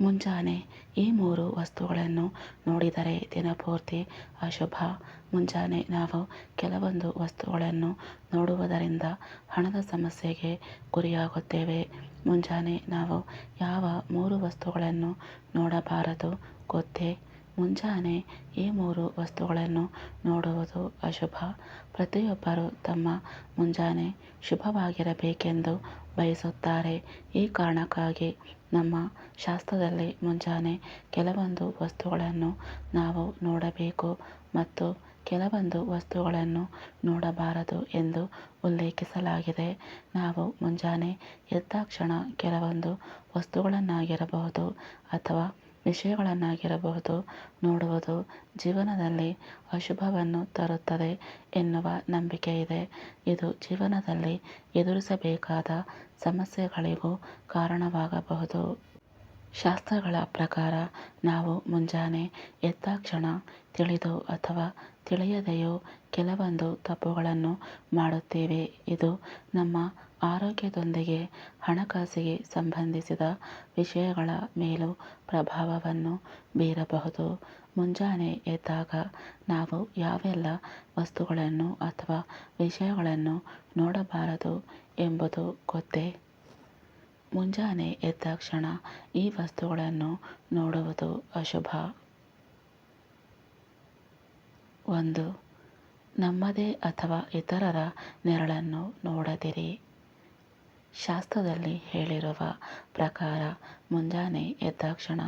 ಮುಂಜಾನೆ ಈ ಮೂರು ವಸ್ತುಗಳನ್ನು ನೋಡಿದರೆ ದಿನಪೂರ್ತಿ ಅಶುಭ. ಮುಂಜಾನೆ ನಾವು ಕೆಲವೊಂದು ವಸ್ತುಗಳನ್ನು ನೋಡುವುದರಿಂದ ಹಣದ ಸಮಸ್ಯೆಗೆ ಗುರಿಯಾಗುತ್ತೇವೆ. ಮುಂಜಾನೆ ನಾವು ಯಾವ ಮೂರು ವಸ್ತುಗಳನ್ನು ನೋಡಬಾರದು ಗೊತ್ತೇ? ಮುಂಜಾನೆ ಈ ಮೂರು ವಸ್ತುಗಳನ್ನು ನೋಡುವುದು ಅಶುಭ. ಪ್ರತಿಯೊಬ್ಬರು ತಮ್ಮ ಮುಂಜಾನೆ ಶುಭವಾಗಿರಬೇಕೆಂದು ಬಯಸುತ್ತಾರೆ. ಈ ಕಾರಣಕ್ಕಾಗಿ ನಮ್ಮ ಶಾಸ್ತ್ರದಲ್ಲಿ ಮುಂಜಾನೆ ಕೆಲವೊಂದು ವಸ್ತುಗಳನ್ನು ನಾವು ನೋಡಬೇಕು ಮತ್ತು ಕೆಲವೊಂದು ವಸ್ತುಗಳನ್ನು ನೋಡಬಾರದು ಎಂದು ಉಲ್ಲೇಖಿಸಲಾಗಿದೆ. ನಾವು ಮುಂಜಾನೆ ಎದ್ದಾಕ್ಷಣ ಕೆಲವೊಂದು ವಸ್ತುಗಳನ್ನಾಗಿರಬಹುದು ಅಥವಾ ವಿಷಯಗಳನ್ನಾಗಿರಬಹುದು ನೋಡುವುದು ಜೀವನದಲ್ಲಿ ಅಶುಭವನ್ನು ತರುತ್ತದೆ ಎನ್ನುವ ನಂಬಿಕೆ ಇದೆ. ಇದು ಜೀವನದಲ್ಲಿ ಎದುರಿಸಬೇಕಾದ ಸಮಸ್ಯೆಗಳಿಗೂ ಕಾರಣವಾಗಬಹುದು. ಶಾಸ್ತ್ರಗಳ ಪ್ರಕಾರ ನಾವು ಮುಂಜಾನೆ ಎದ್ದಾಕ್ಷಣ ತಿಳಿದೋ ಅಥವಾ ತಿಳಿಯದೆಯೋ ಕೆಲವೊಂದು ತಪ್ಪುಗಳನ್ನು ಮಾಡುತ್ತೇವೆ. ಇದು ನಮ್ಮ ಆರೋಗ್ಯದೊಂದಿಗೆ ಹಣಕಾಸಿಗೆ ಸಂಬಂಧಿಸಿದ ವಿಷಯಗಳ ಮೇಲೂ ಪ್ರಭಾವವನ್ನು ಬೀರಬಹುದು. ಮುಂಜಾನೆ ಎದ್ದಾಗ ನಾವು ಯಾವೆಲ್ಲ ವಸ್ತುಗಳನ್ನು ಅಥವಾ ವಿಷಯಗಳನ್ನು ನೋಡಬಾರದು ಎಂಬುದು ಗೊತ್ತೇ. ಮುಂಜಾನೆ ಎದ್ದಾಕ್ಷಣ ಈ ವಸ್ತುಗಳನ್ನು ನೋಡುವುದು ಅಶುಭ. ಒಂದು, ನಮ್ಮದೇ ಅಥವಾ ಇತರರ ನೆರಳನ್ನು ನೋಡದಿರಿ. ಶಾಸ್ತ್ರದಲ್ಲಿ ಹೇಳಿರುವ ಪ್ರಕಾರ, ಮುಂಜಾನೆ ಎದ್ದಾಕ್ಷಣ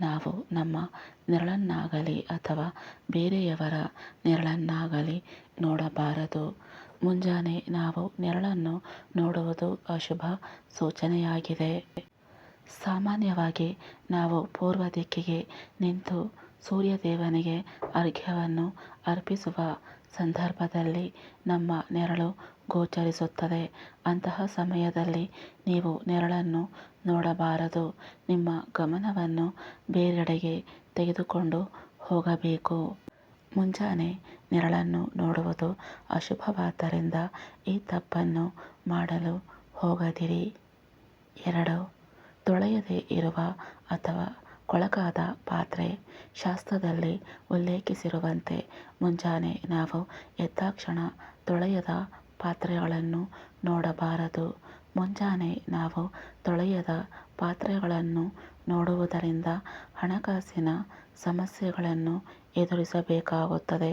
ನಾವು ನಮ್ಮ ನೆರಳನ್ನಾಗಲಿ ಅಥವಾ ಬೇರೆಯವರ ನೆರಳನ್ನಾಗಲಿ ನೋಡಬಾರದು. ಮುಂಜಾನೆ ನಾವು ನೆರಳನ್ನು ನೋಡುವುದು ಅಶುಭ ಸೂಚನೆಯಾಗಿದೆ. ಸಾಮಾನ್ಯವಾಗಿ ನಾವು ಪೂರ್ವ ದಿಕ್ಕಿಗೆ ನಿಂತು ಸೂರ್ಯದೇವನಿಗೆ ಅರ್ಘ್ಯವನ್ನು ಅರ್ಪಿಸುವ ಸಂದರ್ಭದಲ್ಲಿ ನಮ್ಮ ನೆರಳು ಗೋಚರಿಸುತ್ತದೆ. ಅಂತಹ ಸಮಯದಲ್ಲಿ ನೀವು ನೆರಳನ್ನು ನೋಡಬಾರದು. ನಿಮ್ಮ ಗಮನವನ್ನು ಬೇರೆಡೆಗೆ ತೆಗೆದುಕೊಂಡು ಹೋಗಬೇಕು. ಮುಂಜಾನೆ ನೆರಳನ್ನು ನೋಡುವುದು ಅಶುಭವಾದ್ದರಿಂದ ಈ ತಪ್ಪನ್ನು ಮಾಡಲು ಹೋಗದಿರಿ. ಎರಡು, ತೊಳೆಯದೇ ಇರುವ ಅಥವಾ ಕೊಳಕಾದ ಪಾತ್ರೆ ಶಾಸ್ತ್ರದಲ್ಲಿ ಉಲ್ಲೇಖಿಸಿರುವಂತೆ ಮುಂಜಾನೆ ನಾವು ಎದ್ದಾಕ್ಷಣ ತೊಳೆಯದ ಪಾತ್ರೆಗಳನ್ನು ನೋಡಬಾರದು. ಮುಂಜಾನೆ ನಾವು ತೊಳೆಯದ ಪಾತ್ರೆಗಳನ್ನು ನೋಡುವುದರಿಂದ ಹಣಕಾಸಿನ ಸಮಸ್ಯೆಗಳನ್ನು ಎದುರಿಸಬೇಕಾಗುತ್ತದೆ.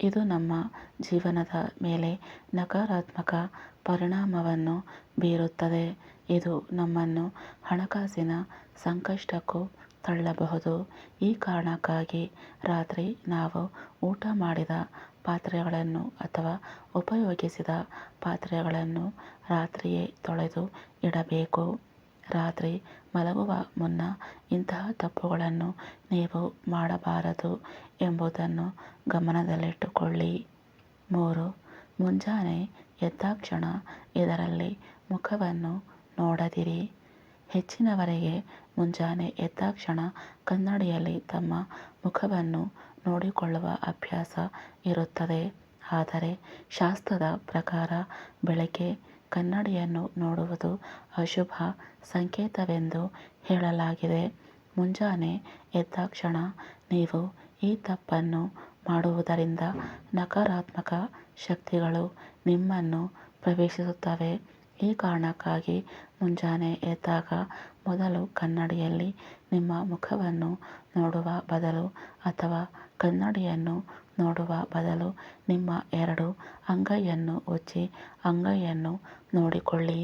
ಇದು ನಮ್ಮ ಜೀವನದ ಮೇಲೆ ನಕಾರಾತ್ಮಕ ಪರಿಣಾಮವನ್ನು ಬೀರುತ್ತದೆ. ಇದು ನಮ್ಮನ್ನು ಹಣಕಾಸಿನ ಸಂಕಷ್ಟಕ್ಕೂ ತಳ್ಳಬಹುದು. ಈ ಕಾರಣಕ್ಕಾಗಿ ರಾತ್ರಿ ನಾವು ಊಟ ಮಾಡಿದ ಪಾತ್ರೆಗಳನ್ನು ಅಥವಾ ಉಪಯೋಗಿಸಿದ ಪಾತ್ರೆಗಳನ್ನು ರಾತ್ರಿಯೇ ತೊಳೆದು ಇಡಬೇಕು. ರಾತ್ರಿ ಮಲಗುವ ಮುನ್ನ ಇಂತಹ ತಪ್ಪುಗಳನ್ನು ನೀವು ಮಾಡಬಾರದು ಎಂಬುದನ್ನು ಗಮನದಲ್ಲಿಟ್ಟುಕೊಳ್ಳಿ. ಮೂರು, ಮುಂಜಾನೆ ಎದ್ದಾಕ್ಷಣ ಇದರಲ್ಲಿ ಮುಖವನ್ನು ನೋಡದಿರಿ. ಹೆಚ್ಚಿನವರಿಗೆ ಮುಂಜಾನೆ ಎದ್ದಾಕ್ಷಣ ಕನ್ನಡಿಯಲ್ಲಿ ತಮ್ಮ ಮುಖವನ್ನು ನೋಡಿಕೊಳ್ಳುವ ಅಭ್ಯಾಸ ಇರುತ್ತದೆ. ಆದರೆ ಶಾಸ್ತ್ರದ ಪ್ರಕಾರ ಬೆಳಗ್ಗೆ ಕನ್ನಡಿಯನ್ನು ನೋಡುವುದು ಅಶುಭ ಸಂಕೇತವೆಂದು ಹೇಳಲಾಗಿದೆ. ಮುಂಜಾನೆ ಎದ್ದಾಕ್ಷಣ ನೀವು ಈ ತಪ್ಪನ್ನು ಮಾಡುವುದರಿಂದ ನಕಾರಾತ್ಮಕ ಶಕ್ತಿಗಳು ನಿಮ್ಮನ್ನು ಪ್ರವೇಶಿಸುತ್ತವೆ. ಈ ಕಾರಣಕ್ಕಾಗಿ ಮುಂಜಾನೆ ಎದ್ದಾಗ ಮೊದಲು ಕನ್ನಡಿಯಲ್ಲಿ ನಿಮ್ಮ ಮುಖವನ್ನು ನೋಡುವ ಬದಲು ಅಥವಾ ಕನ್ನಡಿಯನ್ನು ನೋಡುವ ಬದಲು ನಿಮ್ಮ ಎರಡು ಅಂಗೈಯನ್ನು ಉಜ್ಜಿ ಅಂಗೈಯನ್ನು ನೋಡಿಕೊಳ್ಳಿ.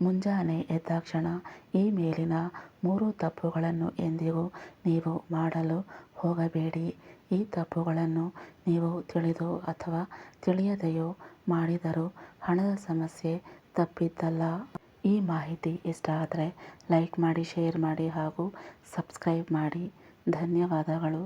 ಮುಂಜಾನೆ ಎದ್ದಾಕ್ಷಣ ಈ ಮೇಲಿನ ಮೂರು ತಪ್ಪುಗಳನ್ನು ಎಂದಿಗೂ ನೀವು ಮಾಡಲು ಹೋಗಬೇಡಿ. ಈ ತಪ್ಪುಗಳನ್ನು ನೀವು ತಿಳಿದು ಅಥವಾ ತಿಳಿಯದೆಯೋ ಮಾಡಿದರೂ ಹಣದ ಸಮಸ್ಯೆ ತಪ್ಪಿದ್ದಲ್ಲ ಈ ಮಾಹಿತಿ ಇಷ್ಟ ಆದರೆ ಲೈಕ್ ಮಾಡಿ ಶೇರ್ ಮಾಡಿ ಹಾಗೂ ಸಬ್ಸ್ಕ್ರೈಬ್ ಮಾಡಿ. ಧನ್ಯವಾದಗಳು.